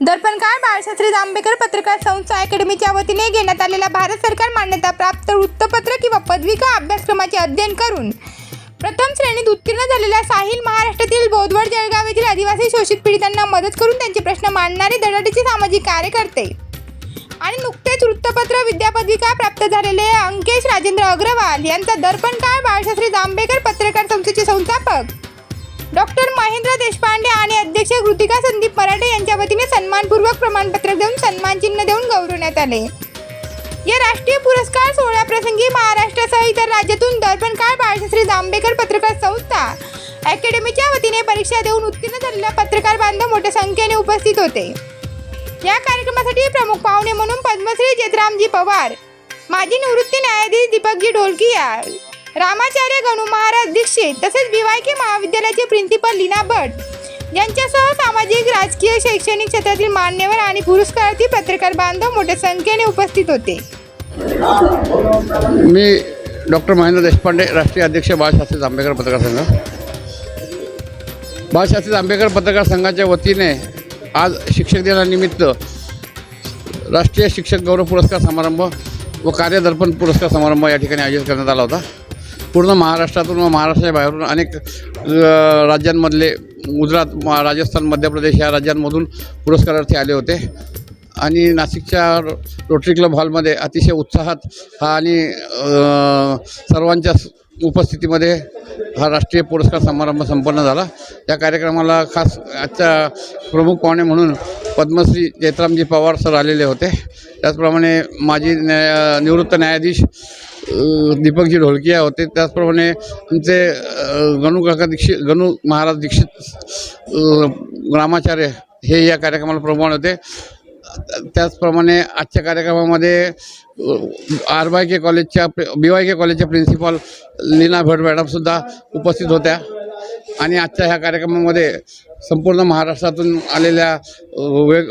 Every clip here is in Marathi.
दर्पणकार बाळशास्त्री जांभेकर पत्रकार संस्था अकॅडमीच्या वतीने घेण्यात आलेल्या भारत सरकार मान्यता प्राप्त वृत्तपत्र किंवा पदविका अभ्यासक्रमाचे अध्ययन करून प्रथम श्रेणीत उत्तीर्ण झालेल्या साहिल महाराष्ट्रातील बोधवड जळगाव येथील आदिवासी शोषित पीडितांना मदत करून त्यांचे प्रश्न मांडणारे धडाटीचे सामाजिक कार्यकर्ते आणि नुकतेच वृत्तपत्र विद्यापदविका प्राप्त झालेले अंकेश राजेंद्र अग्रवाल यांचा दर्पणकार बाळशास्त्री जांभेकर पत्रकार संस्थेचे संस्थापक डॉक्टर महेंद्र देशपांडे आणि अध्यक्ष कृतिका संदीप मराठे यांच्या वतीने सन्मानपूर्वक प्रमाणपत्र देऊन सन्मान चिन्ह देऊन गौरवण्यात आले. या राष्ट्रीय पुरस्कार सोहळ्याप्रसंगी महाराष्ट्रासह इतर राज्यातून दर्पणकार बाळशास्त्री जांभेकर पत्रकार संस्था अकॅडमीच्या वतीने परीक्षा देऊन उत्तीर्ण झालेल्या पत्रकार बांधव मोठ्या संख्येने उपस्थित होते. या कार्यक्रमासाठी प्रमुख पाहुणे म्हणून पद्मश्री जयरामजी पवार माजी निवृत्ती न्यायाधीश दीपकजी ढोलकिया रामाचार्य दीक्षित तसेच के महाविद्यालयाचे प्रिन्सिपल लीना भट यांच्यासह सामाजिक राजकीय शैक्षणिक क्षेत्रातील मान्यवर आणि पुरस्कारार्थी पत्रकार बांधव मोठ्या संख्येने उपस्थित होते. मी डॉक्टर महेंद्र देशपांडे राष्ट्रीय अध्यक्ष बाळशास्त्री जांभेकर पत्रकार संघ. बाळशास्त्री जांभेकर पत्रकार संघाच्या वतीने आज शिक्षक दिनानिमित्त राष्ट्रीय शिक्षक गौरव पुरस्कार समारंभ व कार्यदर्पण पुरस्कार समारंभ या ठिकाणी आयोजित करण्यात आला होता. पूर्ण महाराष्ट्रातून व महाराष्ट्राच्या बाहेरून अनेक राज्यांमधले गुजरात राजस्थान मध्य प्रदेश या राज्यांमधून पुरस्कारार्थी आले होते. आणि नाशिकच्या रोटरी क्लब हॉलमध्ये अतिशय उत्साहात हा आणि सर्वांच्या उपस्थितीमध्ये हा राष्ट्रीय पुरस्कार समारंभ संपन्न झाला. या कार्यक्रमाला खास आजच्या प्रमुख पाहुणे म्हणून पद्मश्री जयत्रामजी पवार सर आलेले होते. त्याचप्रमाणे माजी न्याय निवृत्त न्यायाधीश दीपकजी ढोलकिया होते. त्याचप्रमाणे आमचे गणू काका दीक्षित गणू महाराज दीक्षित रामाचार्य हे या कार्यक्रमाला प्रमाण होते. त्याचप्रमाणे आजच्या कार्यक्रमामध्ये आर वाय के कॉलेजच्या बी वाय के कॉलेजच्या प्रिन्सिपॉल लीना भट मॅडमसुद्धा उपस्थित होत्या. आणि आजच्या ह्या कार्यक्रमामध्ये संपूर्ण महाराष्ट्रातून आलेल्या वेग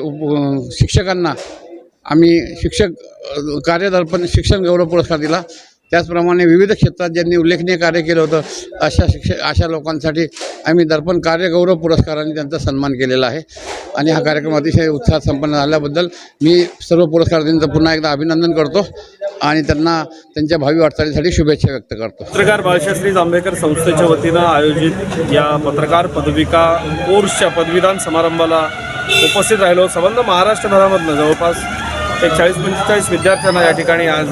शिक्षकांना आम्ही शिक्षक कार्यदर्पण शिक्षण गौरव पुरस्कार दिला. त्याचप्रमाणे विविध क्षेत्रात ज्यांनी उल्लेखनीय कार्य केलं होतं अशा शिक्षक अशा लोकांसाठी आम्ही दर्पण कार्यगौरव पुरस्काराने त्यांचा सन्मान केलेला आहे. आणि हा कार्यक्रम अतिशय उत्साहात संपन्न झाल्याबद्दल मी सर्व पुरस्कारार्थींचं पुन्हा एकदा अभिनंदन करतो आणि त्यांना त्यांच्या भावी वाटचालीसाठी शुभेच्छा व्यक्त करतो. पत्रकार बाळशास्त्री जांभेकर संस्थेच्या वतीनं आयोजित या पत्रकार पदविका कोर्सच्या पदवीदान समारंभाला उपस्थित राहिलो संबंध महाराष्ट्रभरामधनं जवळपास एक चाळीस पंचेचाळीस विद्यार्थ्यांना या ठिकाणी आज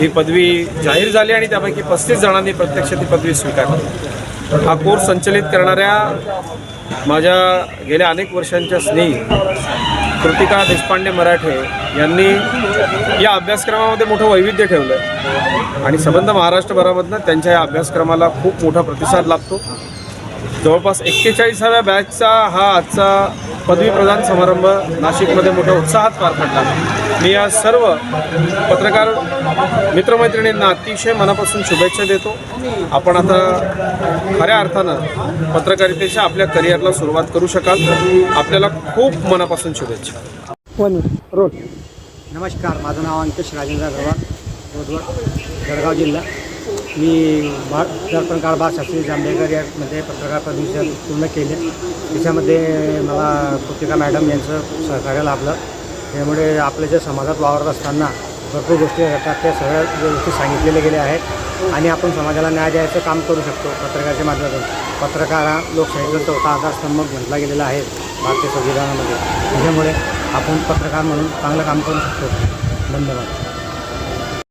ही पदवी जाहीर झाली आणि त्यापैकी पस्तीस जणांनी प्रत्यक्ष ती पदवी स्वीकारली. हा कोर्स संचलित करणाऱ्या माझ्या गेल्या अनेक वर्षांच्या स्नेही कृतिका देशपांडे मराठे यांनी या अभ्यासक्रमामध्ये मोठं वैविध्य ठेवलं आहे आणि संबंध महाराष्ट्रभरामधनं त्यांच्या या अभ्यासक्रमाला खूप मोठा प्रतिसाद लाभतो. जवळपास एक्केचाळीसाव्या बॅचचा हा आजचा पदवी प्रदान समारंभ नाशिकमध्ये मोठ्या उत्साहात पार पडला. मी या सर्व पत्रकार मित्रमैत्रिणींना अतिशय मनापासून शुभेच्छा देतो. आपण आता खऱ्या अर्थानं पत्रकारितेच्या आपल्या करिअरला सुरुवात करू शकाल. आपल्याला खूप मनापासून शुभेच्छा. One road. नमस्कार माझं नाव अंकेश राजेंद्र अग्रवाल रोडवर जळगाव जिल्हा. मी बा दर्पण काळ बाळशास्त्री जांभेकर यामध्ये पत्रकार प्रदर्शन पूर्ण केले. त्याच्यामध्ये मला कृतिका मॅडम यांचं सहकार्य लाभलं. त्यामुळे आपल्या ज्या समाजात वावरत असताना भरपूर गोष्टी घडतात त्या सगळ्या गोष्टी सांगितलेल्या गेल्या आहेत. आणि आपण समाजाला न्याय द्यायचं काम करू शकतो पत्रकाराच्या माध्यमातून. पत्रकार हा लोकशाहीचा चौथा आधारस्तंभ म्हटला गेलेला आहे भारतीय संविधानामध्ये. त्याच्यामुळे आपण पत्रकार म्हणून चांगलं काम करू शकतो. धन्यवाद.